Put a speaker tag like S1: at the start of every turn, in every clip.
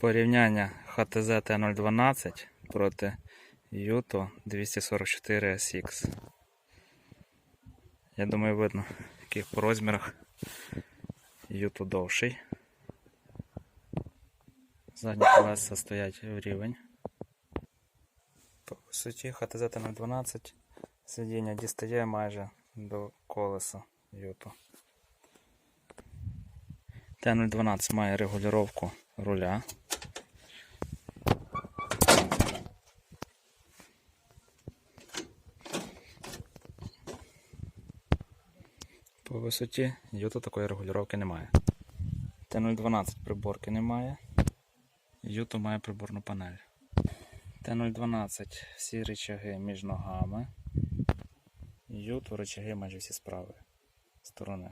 S1: Порівняння ХТЗ Т012 проти Юто 244 SX. Я думаю, видно, яких по розмірах Юто довший. Задні колеса стоять в рівень. По висоті ХТЗ Т012 сидіння дістає майже до колеса Юто. Т012 має регулювання руля. По висоті Юто такої регулювання немає. Т012 приборки немає. Юто має приборну панель. Т012 всі рычаги між ногами. Юто рычаги майже всі з правої сторони.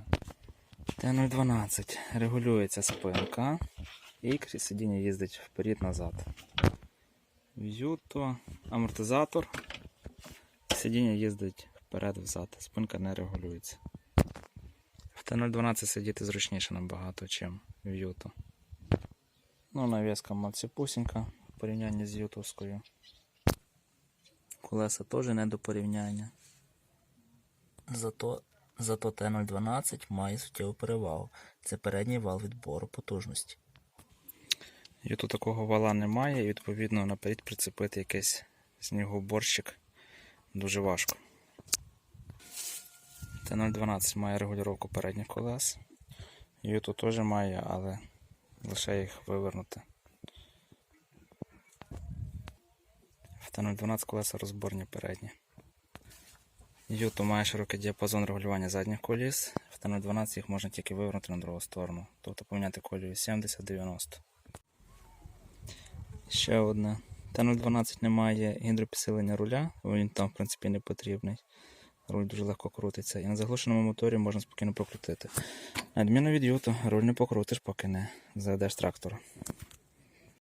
S1: Т012 регулюється спинка і крізь сидіння їздить вперед-назад. В Юто амортизатор. Сидіння їздить вперед-взад, спинка не регулюється. В Т012 сидіти зручніше набагато, ніж в Юто. Ну, навіска маціпусінька в порівнянні з ютовською. Колеса теж не до порівняння. Зато, зато Т012 має суттєву перевагу. Це передній вал відбору потужності. Юту такого вала немає, і відповідно наперед прицепити якийсь снігоуборщик дуже важко. Т012 має регулювання передніх колес. Юту теж має, але лише їх вивернути. В Т012 колеса розборні передні. Юту має широкий діапазон регулювання задніх коліс. В Т012 їх можна тільки вивернути на другу сторону, тобто поміняти колію 70-90. Ще одне. Т012 не має гідропідсилення руля, він там, в принципі, не потрібний. Руль дуже легко крутиться. І на заглушеному моторі можна спокійно прокрутити. На відміну від юту, руль не покрутиш, поки не заведеш трактора.